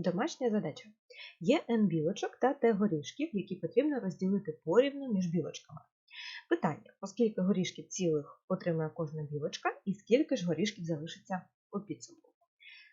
Домашня задача. Є n білочок та t горішків, які потрібно розділити порівну між білочками. Питання: оскільки горішків цілих отримає кожна білочка, і скільки ж горішків залишиться у підсумку.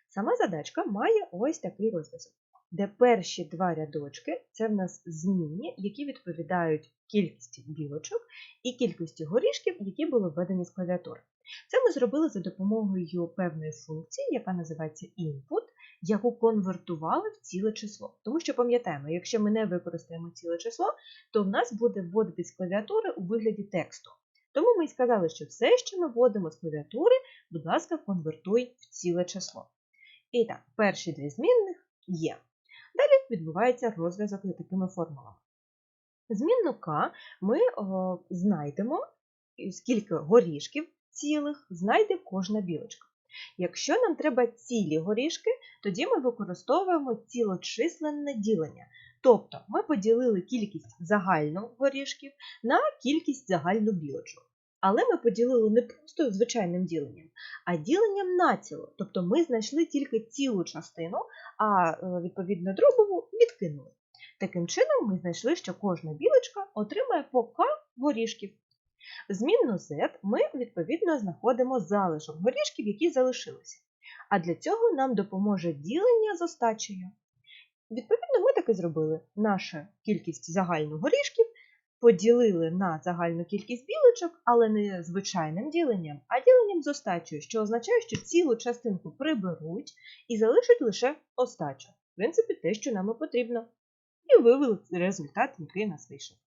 Сама задачка має ось такий розв'язок, де перші два рядочки це в нас змінні, які відповідають кількості білочок і кількості горішків, які були введені з клавіатури. Це ми зробили за допомогою певної функції, яка називається input, яку конвертували в ціле число. Тому що пам'ятаємо, якщо ми не використаємо ціле число, то в нас буде вводитись клавіатури у вигляді тексту. Тому ми й сказали, що все, що ми вводимо з клавіатури, будь ласка, конвертуй в ціле число. І так, перші дві змінних є. Далі відбувається розв'язок за такими формулами. Змінну К ми о, знайдемо, скільки горішків цілих знайде кожна білочка. Якщо нам треба цілі горішки, тоді ми використовуємо цілочисленне ділення. Тобто ми поділили кількість загальну горішків на кількість загальну білочок. Але ми поділили не просто звичайним діленням, а діленням націло. Тобто ми знайшли тільки цілу частину, а відповідно дробову відкинули. Таким чином, ми знайшли, що кожна білочка отримає по К горішків. Змінну Z ми, відповідно, знаходимо залишок горішків, які залишилися. А для цього нам допоможе ділення з остачею. Відповідно, ми так і зробили. Наша кількість загальну горішків поділили на загальну кількість білочок, але не звичайним діленням, а діленням з остачею, що означає, що цілу частинку приберуть і залишать лише остачу. В принципі, те, що нам і потрібно. І вивели результат, який нас вийшов.